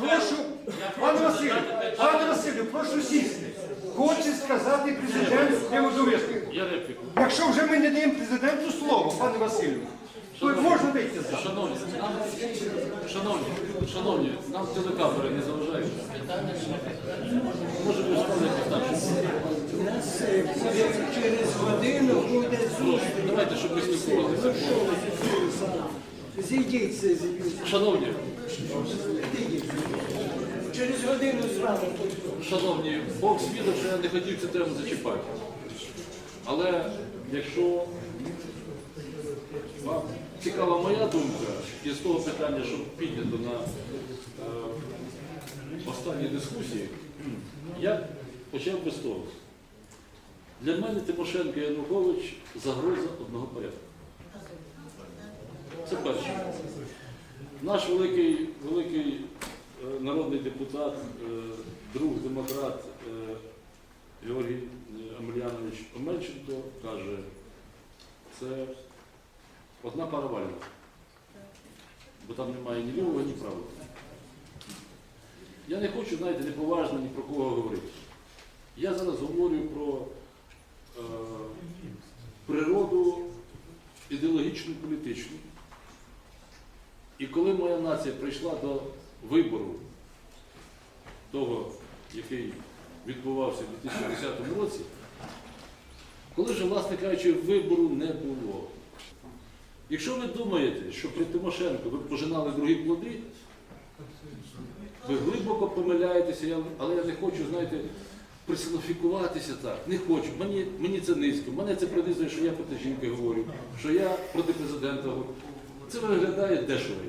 Прошу, пане Василю, пане Василю, прошу сісти. Хоче сказати президент репліку. Якщо вже ми не даємо президенту слово, пане Василю, то можна вийти за. Шановні, шановні, шановні, нам телекамери не заважають. Може ви стали так. У нас через годину буде зустріч. Давайте, щоб ми спілкувалися. Зійдіть це Шановні, через годину з вами поговоримо. шановні, Бог свідок, що я не хотів цю тему зачіпати. Але якщо вам цікава моя думка із того питання, що піднято на е, останній дискусії, я почав би з того. Для мене Тимошенко і Янукович загроза одного порядку. Це перше. Наш великий, великий депутат, е, друг демократ е, Георгій е, Омельянович Омельченко каже, це одна пара вальна, бо там немає ні лівого, ні правого. Я не хочу, знаєте, неповажно ні про кого говорити. Я зараз говорю про е, природу ідеологічну, політичну. І коли моя нація прийшла до вибору того, який відбувався у 2010 році, коли вже, власне кажучи, вибору не було. Якщо ви думаєте, що при Тимошенко ви пожинали другі плоди, ви глибоко помиляєтеся, але я не хочу, знаєте, присилофікуватися так. Не хочу. Мені, мені це низько. Мене це принизує, що я проти жінки говорю, що я проти президента говорю. Це виглядає дешево.